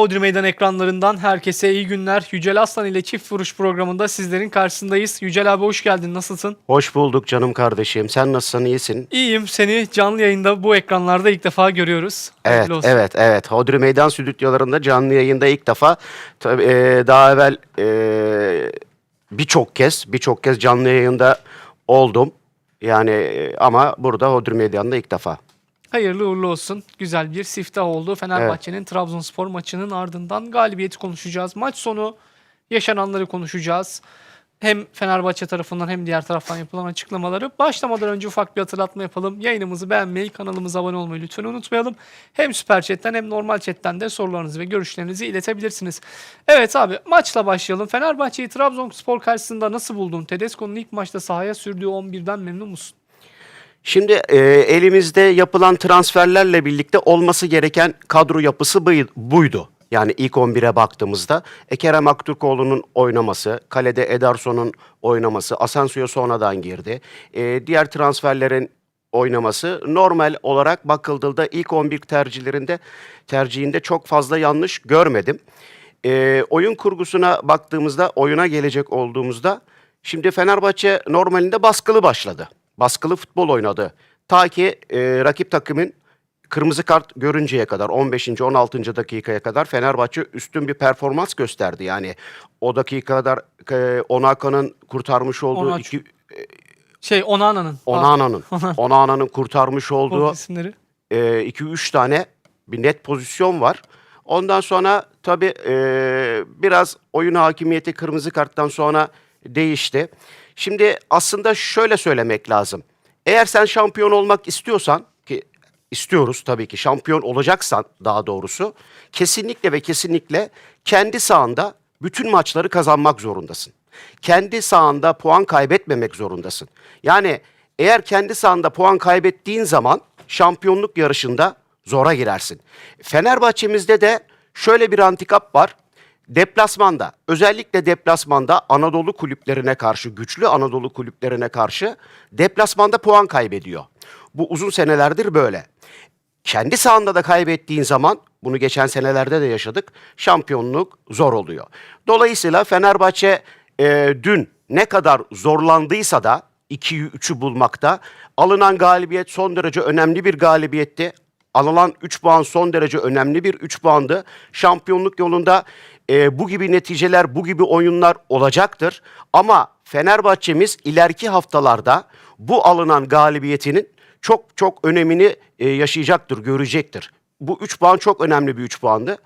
Hodri Meydan ekranlarından herkese iyi günler. Yücel Aslan ile Çift Vuruş programında sizlerin karşısındayız. Yücel abi hoş geldin. Nasılsın? Hoş bulduk canım kardeşim. Sen nasılsın? iyisin? İyiyim. Seni canlı yayında bu ekranlarda ilk defa görüyoruz. Evet, evet, evet. Hodri Meydan stüdyolarında canlı yayında ilk defa tabii, e, daha evvel e, birçok kez, birçok kez canlı yayında oldum. Yani e, ama burada Hodri Meydan'da ilk defa. Hayırlı uğurlu olsun. Güzel bir siftah oldu. Fenerbahçe'nin Trabzonspor maçının ardından galibiyeti konuşacağız. Maç sonu yaşananları konuşacağız. Hem Fenerbahçe tarafından hem diğer taraftan yapılan açıklamaları. Başlamadan önce ufak bir hatırlatma yapalım. Yayınımızı beğenmeyi, kanalımıza abone olmayı lütfen unutmayalım. Hem Süper Chat'ten hem normal chat'ten de sorularınızı ve görüşlerinizi iletebilirsiniz. Evet abi maçla başlayalım. Fenerbahçe'yi Trabzonspor karşısında nasıl buldun? Tedesco'nun ilk maçta sahaya sürdüğü 11'den memnun musun? Şimdi e, elimizde yapılan transferlerle birlikte olması gereken kadro yapısı buy- buydu. Yani ilk 11'e baktığımızda e, Kerem Aktürkoğlu'nun oynaması, kalede Ederson'un oynaması, Asensio'ya sonradan girdi. E, diğer transferlerin oynaması normal olarak bakıldığında ilk 11 tercihlerinde tercihinde çok fazla yanlış görmedim. E, oyun kurgusuna baktığımızda, oyuna gelecek olduğumuzda şimdi Fenerbahçe normalinde baskılı başladı. Baskılı futbol oynadı. Ta ki e, rakip takımın kırmızı kart görünceye kadar 15. 16. dakikaya kadar Fenerbahçe üstün bir performans gösterdi. Yani o dakikada e, Onaka'nın kurtarmış olduğu Onaç. iki Şey Onana'nın. Onana'nın Onana'nın kurtarmış olduğu isimleri. 2-3 tane bir net pozisyon var. Ondan sonra tabii e, biraz oyun hakimiyeti kırmızı karttan sonra değişti. Şimdi aslında şöyle söylemek lazım. Eğer sen şampiyon olmak istiyorsan ki istiyoruz tabii ki şampiyon olacaksan daha doğrusu kesinlikle ve kesinlikle kendi sahanda bütün maçları kazanmak zorundasın. Kendi sahanda puan kaybetmemek zorundasın. Yani eğer kendi sahanda puan kaybettiğin zaman şampiyonluk yarışında zora girersin. Fenerbahçe'mizde de şöyle bir antikap var. Deplasmanda, özellikle deplasmanda Anadolu kulüplerine karşı, güçlü Anadolu kulüplerine karşı deplasmanda puan kaybediyor. Bu uzun senelerdir böyle. Kendi sahanda da kaybettiğin zaman, bunu geçen senelerde de yaşadık, şampiyonluk zor oluyor. Dolayısıyla Fenerbahçe e, dün ne kadar zorlandıysa da 2'yi 3'ü bulmakta, alınan galibiyet son derece önemli bir galibiyetti. Alınan 3 puan son derece önemli bir 3 puandı. Şampiyonluk yolunda e, bu gibi neticeler, bu gibi oyunlar olacaktır. Ama Fenerbahçe'miz ileriki haftalarda bu alınan galibiyetinin çok çok önemini e, yaşayacaktır, görecektir. Bu 3 puan çok önemli bir 3 puandı.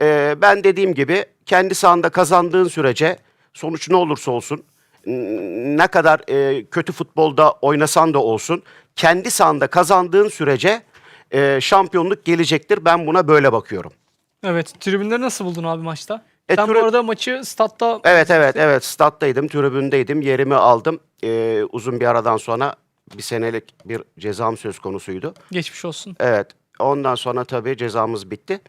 E, ben dediğim gibi kendi sahanda kazandığın sürece sonuç ne olursa olsun ne kadar e, kötü futbolda oynasan da olsun kendi sahanda kazandığın sürece e, şampiyonluk gelecektir. Ben buna böyle bakıyorum. Evet. Tribünleri nasıl buldun abi maçta? E, Sen bu arada maçı statta Evet evet evet stat'taydım, tribündeydim, yerimi aldım. E, uzun bir aradan sonra bir senelik bir cezam söz konusuydu. geçmiş olsun. Evet. Ondan sonra tabii cezamız bitti.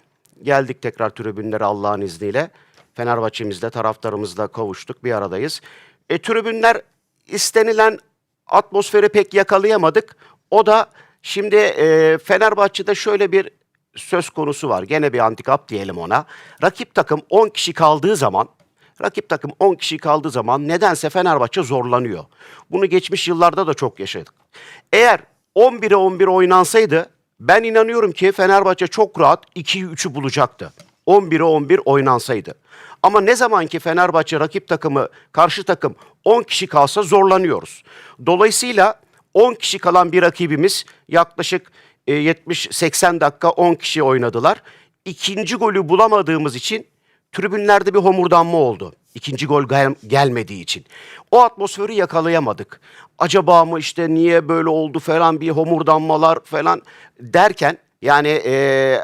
Geldik tekrar tribünlere Allah'ın izniyle. Fenerbahçe'mizle, taraftarımızla kavuştuk. Bir aradayız. E, tribünler istenilen atmosferi pek yakalayamadık. O da şimdi e, Fenerbahçe'de şöyle bir söz konusu var. Gene bir antikap diyelim ona. Rakip takım 10 kişi kaldığı zaman Rakip takım 10 kişi kaldığı zaman nedense Fenerbahçe zorlanıyor. Bunu geçmiş yıllarda da çok yaşadık. Eğer 11'e 11 oynansaydı ben inanıyorum ki Fenerbahçe çok rahat 2'yi 3'ü bulacaktı. 11'e 11 oynansaydı. Ama ne zaman ki Fenerbahçe rakip takımı, karşı takım 10 kişi kalsa zorlanıyoruz. Dolayısıyla 10 kişi kalan bir rakibimiz yaklaşık 70-80 dakika 10 kişi oynadılar. İkinci golü bulamadığımız için tribünlerde bir homurdanma oldu. İkinci gol gel- gelmediği için. O atmosferi yakalayamadık. Acaba mı işte niye böyle oldu falan bir homurdanmalar falan derken yani eee,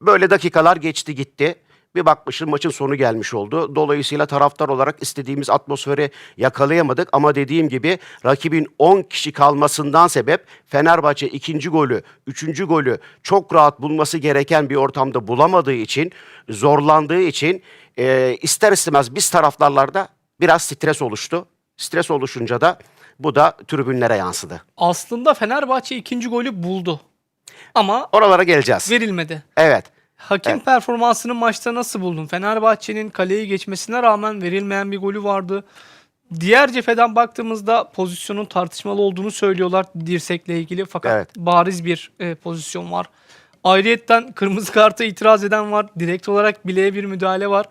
böyle dakikalar geçti gitti. Bir bakmışım maçın sonu gelmiş oldu. Dolayısıyla taraftar olarak istediğimiz atmosferi yakalayamadık. Ama dediğim gibi rakibin 10 kişi kalmasından sebep Fenerbahçe ikinci golü, üçüncü golü çok rahat bulması gereken bir ortamda bulamadığı için, zorlandığı için e, ister istemez biz taraftarlarda biraz stres oluştu. Stres oluşunca da bu da tribünlere yansıdı. Aslında Fenerbahçe ikinci golü buldu. Ama Oralara geleceğiz. verilmedi. Evet. Hakem performansını maçta nasıl buldun? Fenerbahçe'nin kaleyi geçmesine rağmen verilmeyen bir golü vardı. Diğer cepheden baktığımızda pozisyonun tartışmalı olduğunu söylüyorlar dirsekle ilgili fakat Evet. bariz bir e, pozisyon var. Ayrıyetten kırmızı karta itiraz eden var. Direkt olarak bileğe bir müdahale var.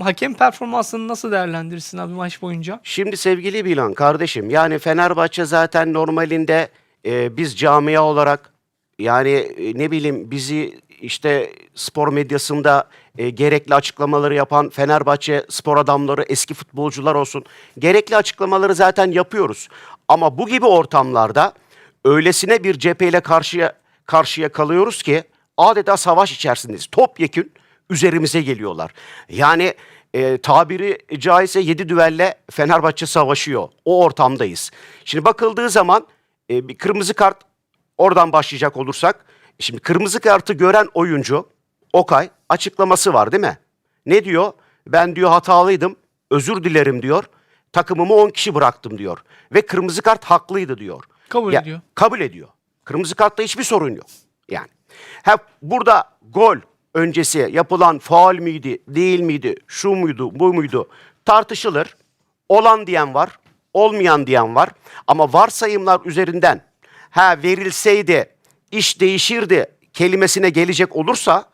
Hakem performansını nasıl değerlendirirsin abi maç boyunca? Şimdi sevgili Bilan kardeşim yani Fenerbahçe zaten normalinde e, biz camia olarak yani e, ne bileyim bizi işte spor medyasında e, gerekli açıklamaları yapan Fenerbahçe spor adamları, eski futbolcular olsun gerekli açıklamaları zaten yapıyoruz. Ama bu gibi ortamlarda öylesine bir cepheyle karşıya karşıya kalıyoruz ki adeta savaş içerisindeyiz. Topyekün üzerimize geliyorlar. Yani e, tabiri caizse yedi düvelle Fenerbahçe savaşıyor. O ortamdayız. Şimdi bakıldığı zaman e, bir kırmızı kart oradan başlayacak olursak. Şimdi kırmızı kartı gören oyuncu Okay açıklaması var değil mi? Ne diyor? Ben diyor hatalıydım. Özür dilerim diyor. Takımımı 10 kişi bıraktım diyor. Ve kırmızı kart haklıydı diyor. Kabul Ya, ediyor. Kabul ediyor. Kırmızı kartta hiçbir sorun yok. Yani. Ha, burada gol öncesi yapılan faul miydi, değil miydi, şu muydu, bu muydu tartışılır. Olan diyen var, olmayan diyen var. Ama varsayımlar üzerinden ha verilseydi iş değişirdi kelimesine gelecek olursa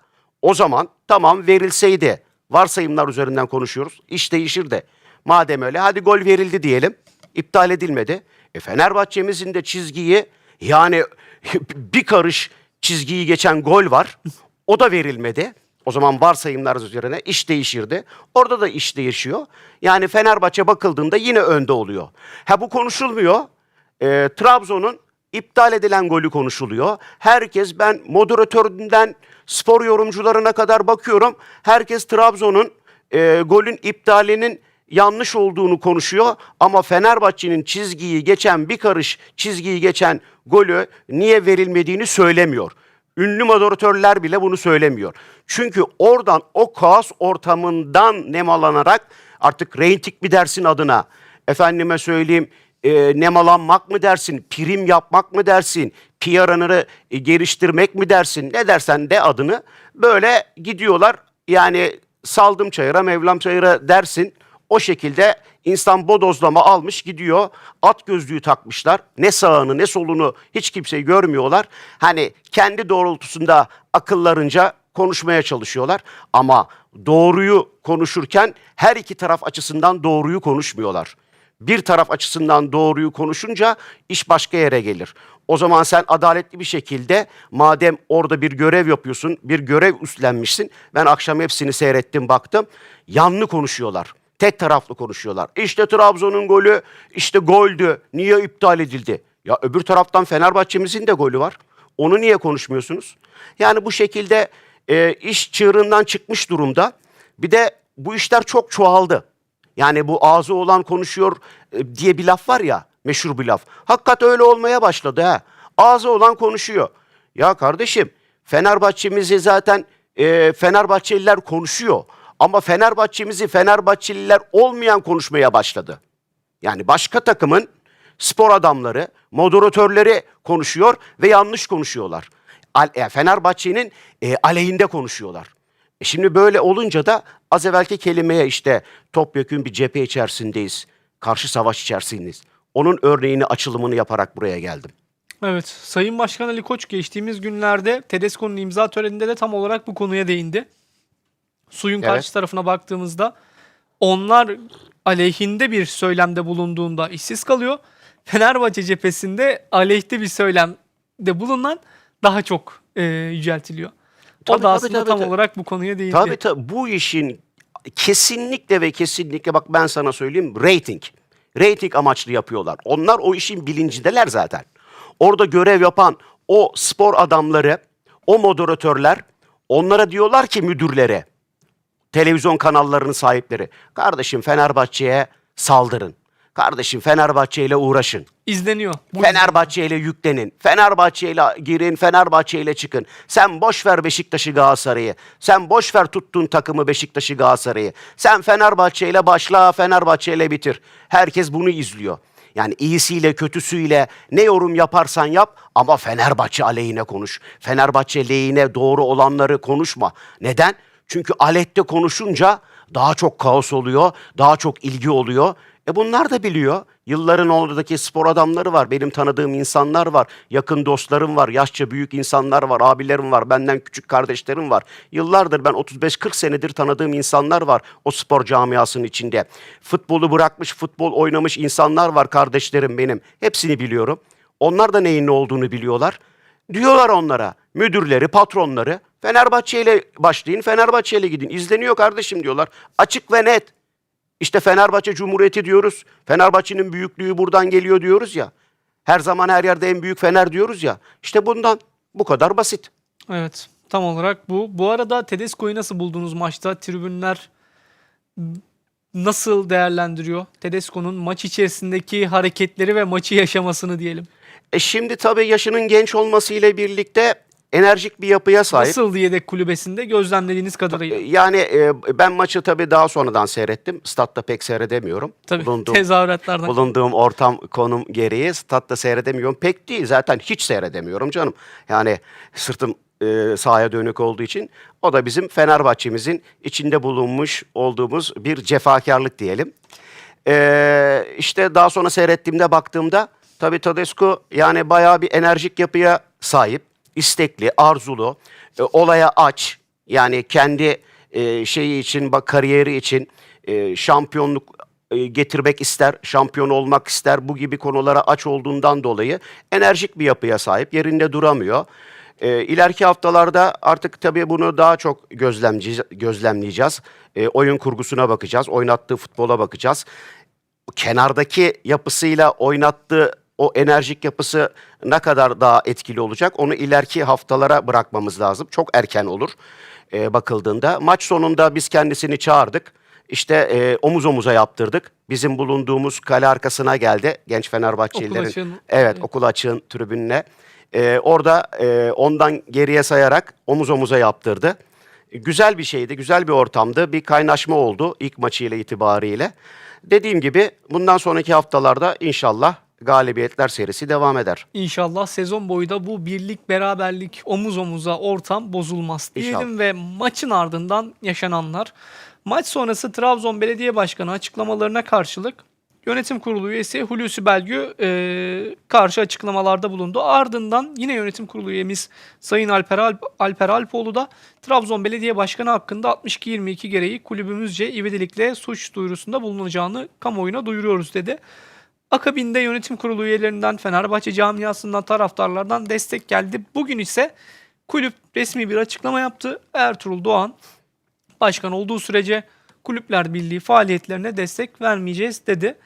o zaman tamam verilseydi varsayımlar üzerinden konuşuyoruz. iş değişirdi. Madem öyle hadi gol verildi diyelim. iptal edilmedi. E Fenerbahçe'mizin de çizgiyi yani bir karış çizgiyi geçen gol var. O da verilmedi. O zaman varsayımlar üzerine iş değişirdi. Orada da iş değişiyor. Yani Fenerbahçe bakıldığında yine önde oluyor. Ha bu konuşulmuyor. E, Trabzon'un iptal edilen golü konuşuluyor. Herkes ben moderatöründen spor yorumcularına kadar bakıyorum. Herkes Trabzon'un e, golün iptalinin yanlış olduğunu konuşuyor ama Fenerbahçe'nin çizgiyi geçen bir karış çizgiyi geçen golü niye verilmediğini söylemiyor. Ünlü moderatörler bile bunu söylemiyor. Çünkü oradan o kaos ortamından nemalanarak artık reyting mi dersin adına efendime söyleyeyim e, nemalanmak mı dersin, prim yapmak mı dersin, PR'ını e, geliştirmek mi dersin, ne dersen de adını böyle gidiyorlar. Yani saldım çayıra, mevlam çayıra dersin. O şekilde insan bodozlama almış gidiyor. At gözlüğü takmışlar. Ne sağını ne solunu hiç kimseyi görmüyorlar. Hani kendi doğrultusunda akıllarınca konuşmaya çalışıyorlar. Ama doğruyu konuşurken her iki taraf açısından doğruyu konuşmuyorlar bir taraf açısından doğruyu konuşunca iş başka yere gelir. O zaman sen adaletli bir şekilde madem orada bir görev yapıyorsun, bir görev üstlenmişsin. Ben akşam hepsini seyrettim, baktım. Yanlı konuşuyorlar. Tek taraflı konuşuyorlar. İşte Trabzon'un golü, işte goldü. Niye iptal edildi? Ya öbür taraftan Fenerbahçe'mizin de golü var. Onu niye konuşmuyorsunuz? Yani bu şekilde e, iş çığırından çıkmış durumda. Bir de bu işler çok çoğaldı. Yani bu ağzı olan konuşuyor e, diye bir laf var ya, meşhur bir laf. Hakikat öyle olmaya başladı ha. Ağzı olan konuşuyor. Ya kardeşim, Fenerbahçemizi zaten e, Fenerbahçeliler konuşuyor. Ama Fenerbahçemizi Fenerbahçeliler olmayan konuşmaya başladı. Yani başka takımın spor adamları, moderatörleri konuşuyor ve yanlış konuşuyorlar. E, Fenerbahçe'nin e, aleyhinde konuşuyorlar. E şimdi böyle olunca da az evvelki kelimeye işte topyekün bir cephe içerisindeyiz. Karşı savaş içerisindeyiz. Onun örneğini açılımını yaparak buraya geldim. Evet, Sayın Başkan Ali Koç geçtiğimiz günlerde Tedesco'nun imza töreninde de tam olarak bu konuya değindi. Suyun Evet. karşı tarafına baktığımızda onlar aleyhinde bir söylemde bulunduğunda işsiz kalıyor. Fenerbahçe cephesinde aleyhte bir söylemde bulunan daha çok e, yüceltiliyor. O Tabii, da tabii, aslında tabii, tam tabii. olarak bu konuya değindi. Tabii tabii bu işin kesinlikle ve kesinlikle bak ben sana söyleyeyim rating. Rating amaçlı yapıyorlar. Onlar o işin bilincindeler zaten. Orada görev yapan o spor adamları, o moderatörler onlara diyorlar ki müdürlere, televizyon kanallarının sahipleri. Kardeşim Fenerbahçe'ye saldırın. Kardeşim Fenerbahçe ile uğraşın. İzleniyor. Bu Fenerbahçe ile yüklenin. Fenerbahçe ile girin, Fenerbahçe ile çıkın. Sen boş ver Beşiktaş'ı Galatasaray'ı. Sen boş ver tuttuğun takımı Beşiktaş'ı Galatasaray'ı. Sen Fenerbahçe ile başla, Fenerbahçe ile bitir. Herkes bunu izliyor. Yani iyisiyle kötüsüyle ne yorum yaparsan yap ama Fenerbahçe aleyhine konuş. Fenerbahçe lehine doğru olanları konuşma. Neden? Çünkü alette konuşunca daha çok kaos oluyor, daha çok ilgi oluyor. E bunlar da biliyor. Yılların oradaki spor adamları var. Benim tanıdığım insanlar var. Yakın dostlarım var. Yaşça büyük insanlar var. Abilerim var. Benden küçük kardeşlerim var. Yıllardır ben 35-40 senedir tanıdığım insanlar var o spor camiasının içinde. Futbolu bırakmış, futbol oynamış insanlar var kardeşlerim benim. Hepsini biliyorum. Onlar da neyin ne olduğunu biliyorlar. Diyorlar onlara, müdürleri, patronları, Fenerbahçe ile başlayın, Fenerbahçe ile gidin. İzleniyor kardeşim diyorlar. Açık ve net. İşte Fenerbahçe Cumhuriyeti diyoruz. Fenerbahçe'nin büyüklüğü buradan geliyor diyoruz ya. Her zaman her yerde en büyük Fener diyoruz ya. İşte bundan. Bu kadar basit. Evet. Tam olarak bu. Bu arada Tedesco'yu nasıl buldunuz maçta? Tribünler nasıl değerlendiriyor? Tedesco'nun maç içerisindeki hareketleri ve maçı yaşamasını diyelim. E şimdi tabii yaşının genç olmasıyla birlikte enerjik bir yapıya sahip. Nasıl yedek kulübesinde gözlemlediğiniz kadarıyla? Yani e, ben maçı tabii daha sonradan seyrettim. Statta pek seyredemiyorum. Tabii Bulunduğum, tezahüratlardan. bulunduğum ortam konum gereği statta seyredemiyorum. Pek değil zaten hiç seyredemiyorum canım. Yani sırtım e, sahaya dönük olduğu için o da bizim Fenerbahçe'mizin içinde bulunmuş olduğumuz bir cefakarlık diyelim. E, işte daha sonra seyrettiğimde baktığımda tabii Tedesco yani bayağı bir enerjik yapıya sahip, istekli, arzulu, e, olaya aç. Yani kendi e, şeyi için, bak kariyeri için e, şampiyonluk e, getirmek ister, şampiyon olmak ister. Bu gibi konulara aç olduğundan dolayı enerjik bir yapıya sahip, yerinde duramıyor. E, ileriki haftalarda artık tabii bunu daha çok gözlemleyeceğiz. E, oyun kurgusuna bakacağız, oynattığı futbola bakacağız. Kenardaki yapısıyla oynattığı o enerjik yapısı ne kadar daha etkili olacak onu ileriki haftalara bırakmamız lazım. Çok erken olur e, bakıldığında. Maç sonunda biz kendisini çağırdık. İşte e, omuz omuza yaptırdık. Bizim bulunduğumuz kale arkasına geldi genç Fenerbahçelilerin. Okul açığın- Evet, okul açığın tribününe. E, orada e, ondan geriye sayarak omuz omuza yaptırdı. Güzel bir şeydi, güzel bir ortamdı. Bir kaynaşma oldu ilk maçıyla itibariyle. Dediğim gibi bundan sonraki haftalarda inşallah galibiyetler serisi devam eder. İnşallah sezon boyu da bu birlik, beraberlik, omuz omuza ortam bozulmaz diyelim İnşallah. ve maçın ardından yaşananlar. Maç sonrası Trabzon Belediye Başkanı açıklamalarına karşılık Yönetim Kurulu üyesi Hulusi Belgü e, karşı açıklamalarda bulundu. Ardından yine yönetim kurulu üyemiz Sayın Alper, Alp, Alper Alpoğlu da Trabzon Belediye Başkanı hakkında 62-22 gereği kulübümüzce ivedilikle suç duyurusunda bulunacağını kamuoyuna duyuruyoruz dedi. Akabinde yönetim kurulu üyelerinden, Fenerbahçe camiasından, taraftarlardan destek geldi. Bugün ise kulüp resmi bir açıklama yaptı. Ertuğrul Doğan başkan olduğu sürece Kulüpler Birliği faaliyetlerine destek vermeyeceğiz dedi.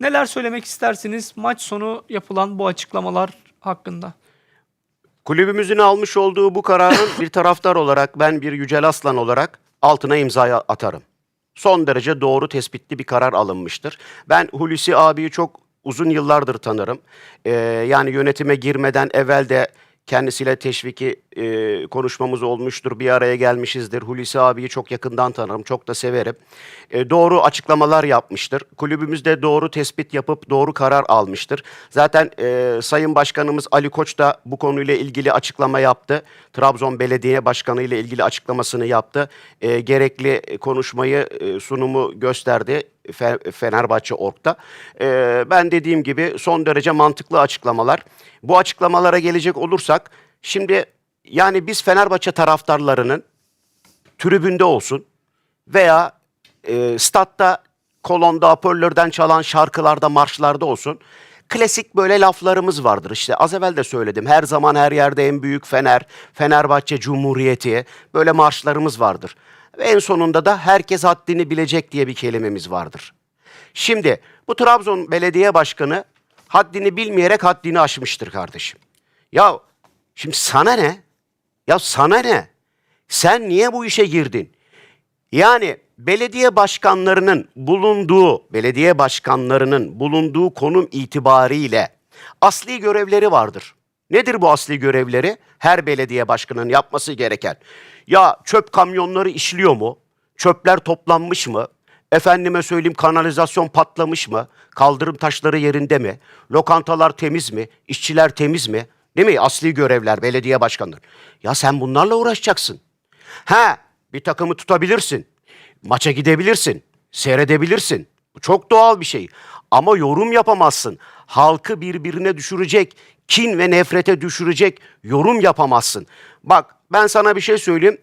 Neler söylemek istersiniz maç sonu yapılan bu açıklamalar hakkında? Kulübümüzün almış olduğu bu kararın bir taraftar olarak ben bir Yücel Aslan olarak altına imzaya atarım. Son derece doğru tespitli bir karar alınmıştır. Ben Hulusi abiyi çok uzun yıllardır tanırım. Ee, yani yönetime girmeden evvel de kendisiyle teşviki e, konuşmamız olmuştur. Bir araya gelmişizdir. Hulusi abiyi çok yakından tanırım. Çok da severim. E, doğru açıklamalar yapmıştır. Kulübümüzde doğru tespit yapıp doğru karar almıştır. Zaten e, Sayın Başkanımız Ali Koç da bu konuyla ilgili açıklama yaptı. Trabzon Belediye Başkanı ile ilgili açıklamasını yaptı. E, gerekli konuşmayı, e, sunumu gösterdi. Fe- Fenerbahçe Ork'ta. E, ben dediğim gibi son derece mantıklı açıklamalar. Bu açıklamalara gelecek olursak, şimdi yani biz Fenerbahçe taraftarlarının tribünde olsun veya e, statta kolonda, hoparlörden çalan şarkılarda, marşlarda olsun. Klasik böyle laflarımız vardır işte. Az evvel de söyledim. Her zaman her yerde en büyük Fener, Fenerbahçe Cumhuriyeti böyle marşlarımız vardır. Ve en sonunda da herkes haddini bilecek diye bir kelimemiz vardır. Şimdi bu Trabzon Belediye Başkanı haddini bilmeyerek haddini aşmıştır kardeşim. Ya şimdi sana ne? Ya sana ne? Sen niye bu işe girdin? Yani belediye başkanlarının bulunduğu, belediye başkanlarının bulunduğu konum itibariyle asli görevleri vardır. Nedir bu asli görevleri? Her belediye başkanının yapması gereken. Ya çöp kamyonları işliyor mu? Çöpler toplanmış mı? Efendime söyleyeyim kanalizasyon patlamış mı? Kaldırım taşları yerinde mi? Lokantalar temiz mi? İşçiler temiz mi? Değil mi? Asli görevler, belediye başkanları. Ya sen bunlarla uğraşacaksın. Ha, bir takımı tutabilirsin. Maça gidebilirsin. Seyredebilirsin. Bu çok doğal bir şey. Ama yorum yapamazsın. Halkı birbirine düşürecek, kin ve nefrete düşürecek yorum yapamazsın. Bak ben sana bir şey söyleyeyim.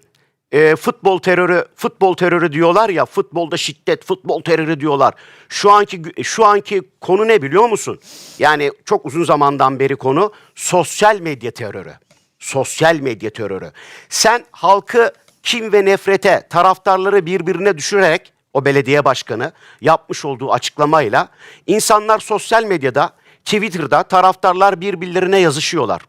Ee, futbol terörü, futbol terörü diyorlar ya, futbolda şiddet, futbol terörü diyorlar. Şu anki şu anki konu ne biliyor musun? Yani çok uzun zamandan beri konu sosyal medya terörü. Sosyal medya terörü. Sen halkı kim ve nefrete, taraftarları birbirine düşürerek o belediye başkanı yapmış olduğu açıklamayla insanlar sosyal medyada, Twitter'da taraftarlar birbirlerine yazışıyorlar.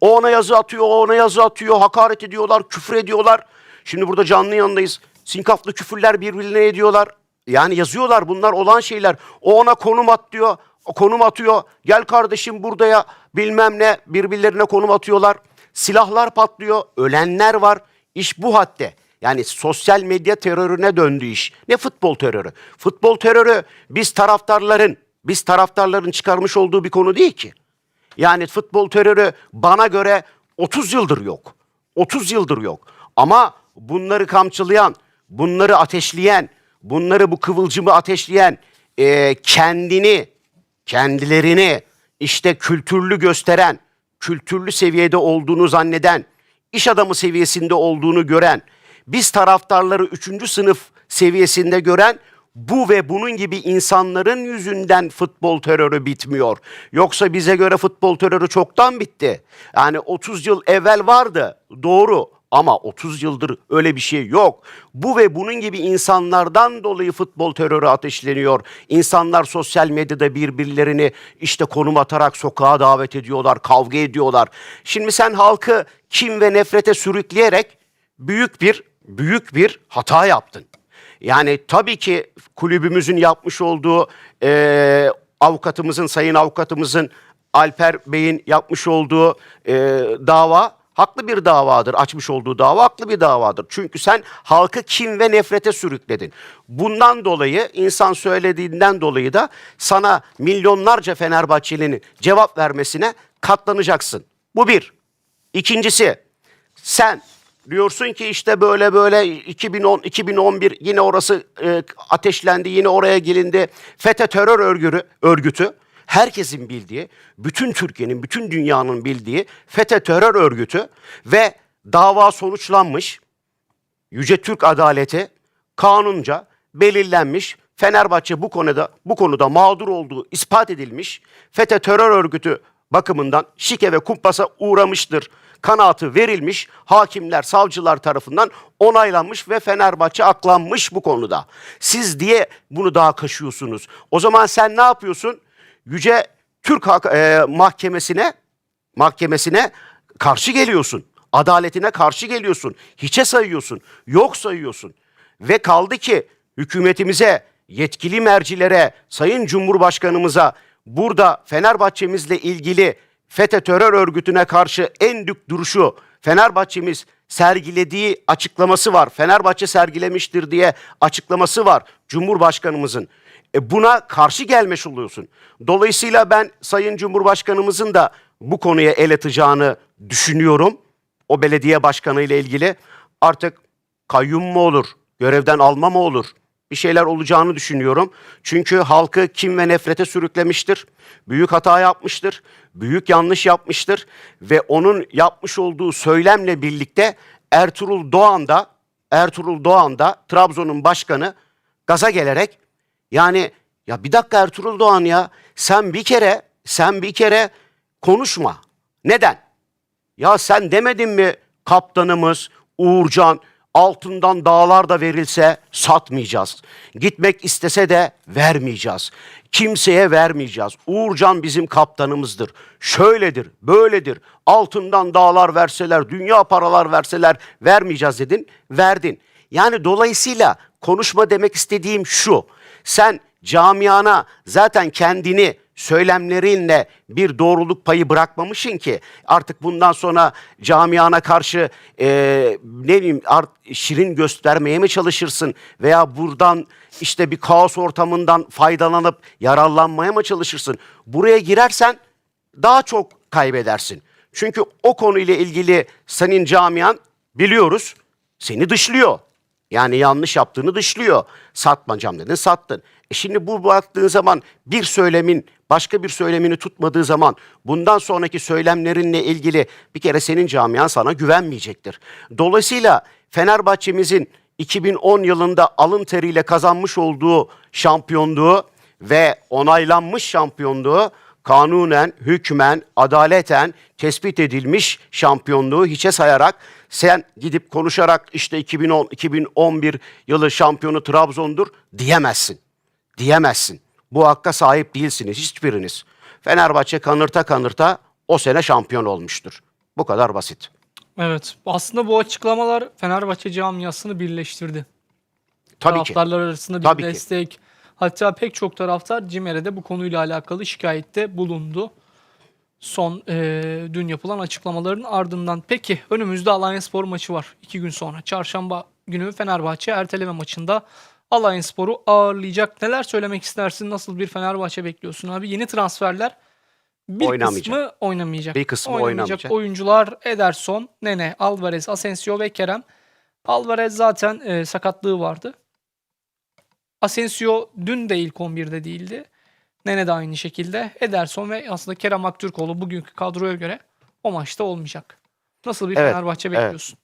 O ona yazı atıyor, o ona yazı atıyor, hakaret ediyorlar, küfür ediyorlar. Şimdi burada canlı yanındayız. Sinkaflı küfürler birbirine ediyorlar. Yani yazıyorlar bunlar olan şeyler. O ona konum at diyor, o konum atıyor. Gel kardeşim buraya bilmem ne birbirlerine konum atıyorlar. Silahlar patlıyor, ölenler var. İş bu hadde. Yani sosyal medya terörüne döndü iş. Ne futbol terörü? Futbol terörü biz taraftarların, biz taraftarların çıkarmış olduğu bir konu değil ki. Yani futbol terörü bana göre 30 yıldır yok. 30 yıldır yok. Ama bunları kamçılayan, bunları ateşleyen, bunları bu kıvılcımı ateşleyen, eee, kendini, kendilerini işte kültürlü gösteren, kültürlü seviyede olduğunu zanneden, iş adamı seviyesinde olduğunu gören, biz taraftarları üçüncü sınıf seviyesinde gören bu ve bunun gibi insanların yüzünden futbol terörü bitmiyor. Yoksa bize göre futbol terörü çoktan bitti. Yani 30 yıl evvel vardı doğru ama 30 yıldır öyle bir şey yok. Bu ve bunun gibi insanlardan dolayı futbol terörü ateşleniyor. İnsanlar sosyal medyada birbirlerini işte konum atarak sokağa davet ediyorlar, kavga ediyorlar. Şimdi sen halkı kim ve nefrete sürükleyerek büyük bir büyük bir hata yaptın. Yani tabii ki kulübümüzün yapmış olduğu eee, avukatımızın, sayın avukatımızın Alper Bey'in yapmış olduğu eee, dava haklı bir davadır. Açmış olduğu dava haklı bir davadır. Çünkü sen halkı kim ve nefrete sürükledin. Bundan dolayı insan söylediğinden dolayı da sana milyonlarca Fenerbahçelinin cevap vermesine katlanacaksın. Bu bir. İkincisi sen diyorsun ki işte böyle böyle 2010 2011 yine orası e, ateşlendi yine oraya gelindi. FETÖ terör örgürü, örgütü herkesin bildiği, bütün Türkiye'nin, bütün dünyanın bildiği FETÖ terör örgütü ve dava sonuçlanmış. Yüce Türk adaleti kanunca belirlenmiş. Fenerbahçe bu konuda bu konuda mağdur olduğu ispat edilmiş. FETÖ terör örgütü bakımından şike ve kumpasa uğramıştır. Kanaatı verilmiş. Hakimler, savcılar tarafından onaylanmış ve Fenerbahçe aklanmış bu konuda. Siz diye bunu daha kaşıyorsunuz. O zaman sen ne yapıyorsun? Yüce Türk Hak- e, Mahkemesi'ne mahkemesine karşı geliyorsun. Adaletine karşı geliyorsun. Hiçe sayıyorsun. Yok sayıyorsun. Ve kaldı ki hükümetimize, yetkili mercilere, Sayın Cumhurbaşkanımıza burada Fenerbahçemizle ilgili FETÖ terör örgütüne karşı en dük duruşu Fenerbahçemiz sergilediği açıklaması var. Fenerbahçe sergilemiştir diye açıklaması var Cumhurbaşkanımızın. E buna karşı gelmiş oluyorsun. Dolayısıyla ben Sayın Cumhurbaşkanımızın da bu konuya el atacağını düşünüyorum. O belediye başkanı ile ilgili artık kayyum mu olur, görevden alma mı olur? Bir şeyler olacağını düşünüyorum. Çünkü halkı kim ve nefrete sürüklemiştir. Büyük hata yapmıştır. Büyük yanlış yapmıştır. Ve onun yapmış olduğu söylemle birlikte Ertuğrul Doğan da Ertuğrul Doğan da Trabzon'un başkanı gaza gelerek yani ya bir dakika Ertuğrul Doğan ya sen bir kere sen bir kere konuşma. Neden? Ya sen demedin mi kaptanımız Uğurcan altından dağlar da verilse satmayacağız. Gitmek istese de vermeyeceğiz. Kimseye vermeyeceğiz. Uğurcan bizim kaptanımızdır. Şöyledir, böyledir. Altından dağlar verseler, dünya paralar verseler vermeyeceğiz dedin, verdin. Yani dolayısıyla konuşma demek istediğim şu. Sen camiana zaten kendini söylemlerinle bir doğruluk payı bırakmamışsın ki artık bundan sonra camiana karşı e, ne bileyim art, şirin göstermeye mi çalışırsın veya buradan işte bir kaos ortamından faydalanıp yararlanmaya mı çalışırsın? Buraya girersen daha çok kaybedersin. Çünkü o konuyla ilgili senin camian biliyoruz seni dışlıyor. Yani yanlış yaptığını dışlıyor. Satmayacağım dedin, sattın. E şimdi bu baktığın zaman bir söylemin başka bir söylemini tutmadığı zaman bundan sonraki söylemlerinle ilgili bir kere senin camian sana güvenmeyecektir. Dolayısıyla Fenerbahçe'mizin 2010 yılında alın teriyle kazanmış olduğu şampiyonluğu ve onaylanmış şampiyonluğu kanunen, hükmen, adaleten tespit edilmiş şampiyonluğu hiçe sayarak sen gidip konuşarak işte 2010 2011 yılı şampiyonu Trabzon'dur diyemezsin. Diyemezsin. Bu hakka sahip değilsiniz hiçbiriniz. Fenerbahçe kanırta kanırta o sene şampiyon olmuştur. Bu kadar basit. Evet. Aslında bu açıklamalar Fenerbahçe camiasını birleştirdi. Tabii ki. Taraftarlar arasında bir Tabii ki. destek. Hatta pek çok taraftar Cimer'e de bu konuyla alakalı şikayette bulundu. Son eee, dün yapılan açıklamaların ardından. Peki önümüzde Alanyaspor maçı var. iki gün sonra. Çarşamba günü Fenerbahçe erteleme maçında Alanyaspor'u ağırlayacak. Neler söylemek istersin? Nasıl bir Fenerbahçe bekliyorsun abi? Yeni transferler bir Oynamayacak. kısmı oynamayacak. Bir kısmı oynamayacak. oyuncular Ederson, Nene, Alvarez, Asensio ve Kerem. Alvarez zaten e, sakatlığı vardı. Asensio dün de ilk 11'de değildi. Nene de aynı şekilde. Ederson ve aslında Kerem Aktürkoğlu bugünkü kadroya göre o maçta olmayacak. Nasıl bir Evet, Fenerbahçe evet. bekliyorsun?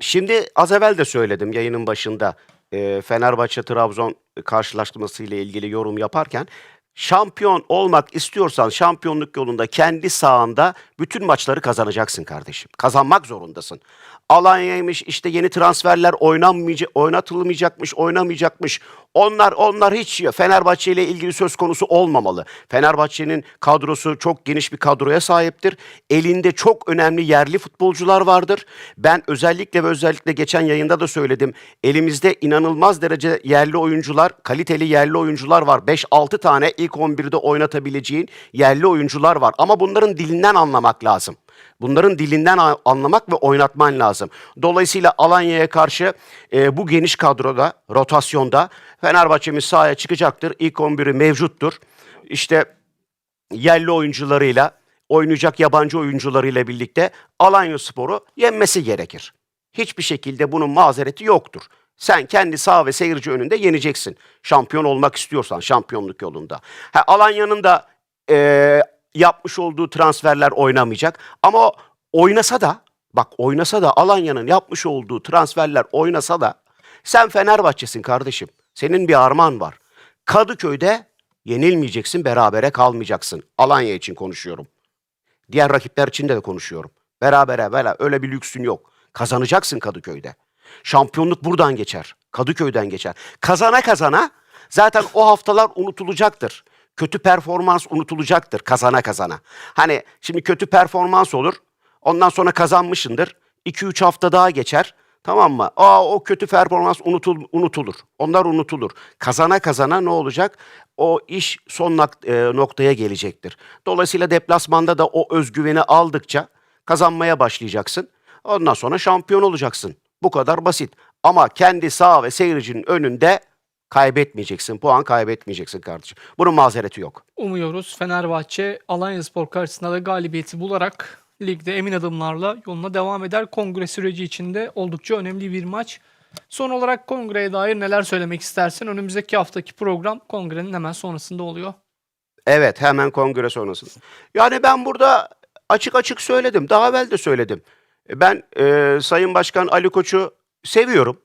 Şimdi az evvel de söyledim yayının başında e, Fenerbahçe Trabzon karşılaşması ile ilgili yorum yaparken şampiyon olmak istiyorsan şampiyonluk yolunda kendi sahanda bütün maçları kazanacaksın kardeşim. Kazanmak zorundasın. Alanya'ymış işte yeni transferler oynanmayacak, oynatılmayacakmış, oynamayacakmış. Onlar onlar hiç Fenerbahçe ile ilgili söz konusu olmamalı. Fenerbahçe'nin kadrosu çok geniş bir kadroya sahiptir. Elinde çok önemli yerli futbolcular vardır. Ben özellikle ve özellikle geçen yayında da söyledim. Elimizde inanılmaz derece yerli oyuncular, kaliteli yerli oyuncular var. 5-6 tane ilk 11'de oynatabileceğin yerli oyuncular var. Ama bunların dilinden anlamak lazım. Bunların dilinden anlamak ve oynatman lazım. Dolayısıyla Alanya'ya karşı e, bu geniş kadroda, rotasyonda Fenerbahçe'miz sahaya çıkacaktır. İlk 11'i mevcuttur. İşte yerli oyuncularıyla, oynayacak yabancı oyuncularıyla birlikte Alanya Spor'u yenmesi gerekir. Hiçbir şekilde bunun mazereti yoktur. Sen kendi sağ ve seyirci önünde yeneceksin. Şampiyon olmak istiyorsan şampiyonluk yolunda. Ha, Alanya'nın da eee, yapmış olduğu transferler oynamayacak. Ama oynasa da, bak oynasa da Alanya'nın yapmış olduğu transferler oynasa da sen Fenerbahçe'sin kardeşim. Senin bir arman var. Kadıköy'de yenilmeyeceksin, berabere kalmayacaksın. Alanya için konuşuyorum. Diğer rakipler için de konuşuyorum. Berabere böyle öyle bir lüksün yok. Kazanacaksın Kadıköy'de. Şampiyonluk buradan geçer. Kadıköy'den geçer. Kazana kazana zaten o haftalar unutulacaktır. Kötü performans unutulacaktır kazana kazana. Hani şimdi kötü performans olur. Ondan sonra kazanmışındır. 2-3 hafta daha geçer. Tamam mı? Aa o kötü performans unutul, unutulur. Onlar unutulur. Kazana kazana ne olacak? O iş son e, noktaya gelecektir. Dolayısıyla deplasmanda da o özgüveni aldıkça kazanmaya başlayacaksın. Ondan sonra şampiyon olacaksın. Bu kadar basit. Ama kendi sağ ve seyircinin önünde kaybetmeyeceksin. Puan kaybetmeyeceksin kardeşim. Bunun mazereti yok. Umuyoruz Fenerbahçe Alanyaspor karşısında da galibiyeti bularak ligde emin adımlarla yoluna devam eder. Kongre süreci içinde oldukça önemli bir maç. Son olarak kongreye dair neler söylemek istersin? Önümüzdeki haftaki program kongrenin hemen sonrasında oluyor. Evet hemen kongre sonrasında. Yani ben burada açık açık söyledim. Daha evvel de söyledim. Ben e, Sayın Başkan Ali Koç'u seviyorum.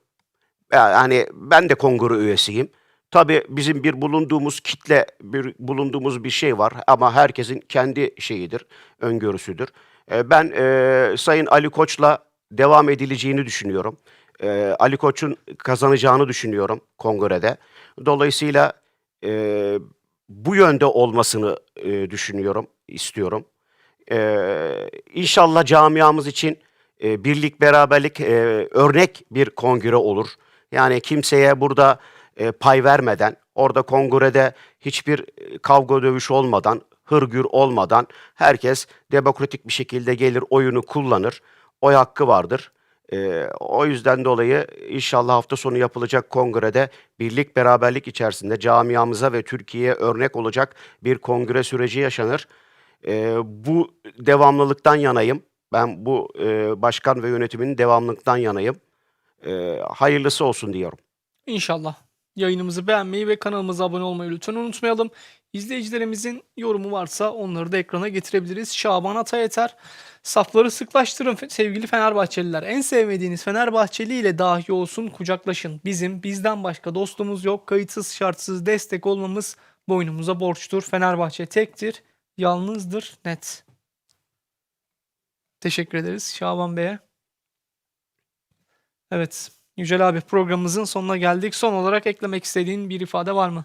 Yani ben de kongre üyesiyim. Tabii bizim bir bulunduğumuz kitle, bir bulunduğumuz bir şey var ama herkesin kendi şeyidir, öngörüsüdür. E, ben e, Sayın Ali Koç'la devam edileceğini düşünüyorum. E, Ali Koç'un kazanacağını düşünüyorum kongrede. Dolayısıyla e, bu yönde olmasını e, düşünüyorum, istiyorum. Ee, inşallah camiamız için e, birlik beraberlik e, örnek bir kongre olur. Yani kimseye burada e, pay vermeden, orada kongrede hiçbir e, kavga dövüş olmadan, hırgür olmadan herkes demokratik bir şekilde gelir oyunu kullanır. Oy hakkı vardır. E, o yüzden dolayı inşallah hafta sonu yapılacak kongrede birlik beraberlik içerisinde camiamıza ve Türkiye'ye örnek olacak bir kongre süreci yaşanır. Bu devamlılıktan yanayım. Ben bu başkan ve yönetiminin devamlılıktan yanayım. E, hayırlısı olsun diyorum. İnşallah. Yayınımızı beğenmeyi ve kanalımıza abone olmayı lütfen unutmayalım. İzleyicilerimizin yorumu varsa onları da ekrana getirebiliriz. Şaban Atayeter, safları sıklaştırın sevgili Fenerbahçeliler. En sevmediğiniz Fenerbahçeli ile dahi olsun kucaklaşın. Bizim bizden başka dostumuz yok. Kayıtsız şartsız destek olmamız boynumuza borçtur. Fenerbahçe tektir, yalnızdır, net. Teşekkür ederiz Şaban Bey'e. Evet. Yücel abi programımızın sonuna geldik. Son olarak eklemek istediğin bir ifade var mı?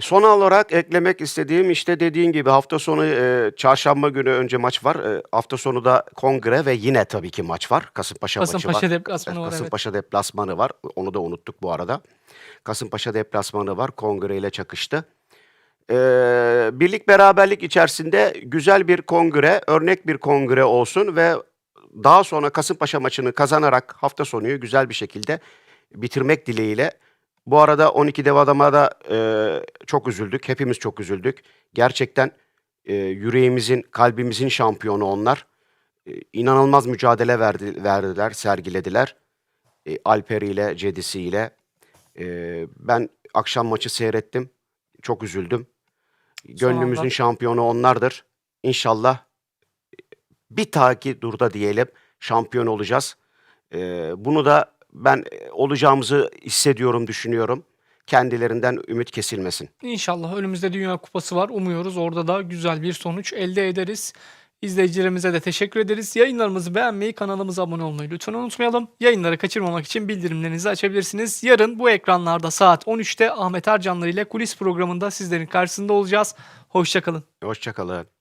Son olarak eklemek istediğim işte dediğin gibi hafta sonu e, çarşamba günü önce maç var. E, hafta sonu da kongre ve yine tabii ki maç var. Kasımpaşa, maçı Kasımpaşa var. deplasmanı var evet. Kasımpaşa deplasmanı var. Onu da unuttuk bu arada. Kasımpaşa deplasmanı var. Kongre ile çakıştı. Ee, birlik beraberlik içerisinde güzel bir kongre, örnek bir kongre olsun ve daha sonra Kasımpaşa maçını kazanarak hafta sonuyu güzel bir şekilde bitirmek dileğiyle. Bu arada 12 dev adama da e, çok üzüldük. Hepimiz çok üzüldük. Gerçekten e, yüreğimizin, kalbimizin şampiyonu onlar. E, inanılmaz mücadele verdi, verdiler, sergilediler. E, Alper ile, Cedisi ile. E, ben akşam maçı seyrettim. Çok üzüldüm. Gönlümüzün şampiyonu onlardır. İnşallah bir taki durda diyelim şampiyon olacağız. Ee, bunu da ben e, olacağımızı hissediyorum, düşünüyorum. Kendilerinden ümit kesilmesin. İnşallah önümüzde Dünya Kupası var. Umuyoruz orada da güzel bir sonuç elde ederiz. İzleyicilerimize de teşekkür ederiz. Yayınlarımızı beğenmeyi, kanalımıza abone olmayı lütfen unutmayalım. Yayınları kaçırmamak için bildirimlerinizi açabilirsiniz. Yarın bu ekranlarda saat 13'te Ahmet Ercanlar ile kulis programında sizlerin karşısında olacağız. Hoşçakalın. Hoşçakalın.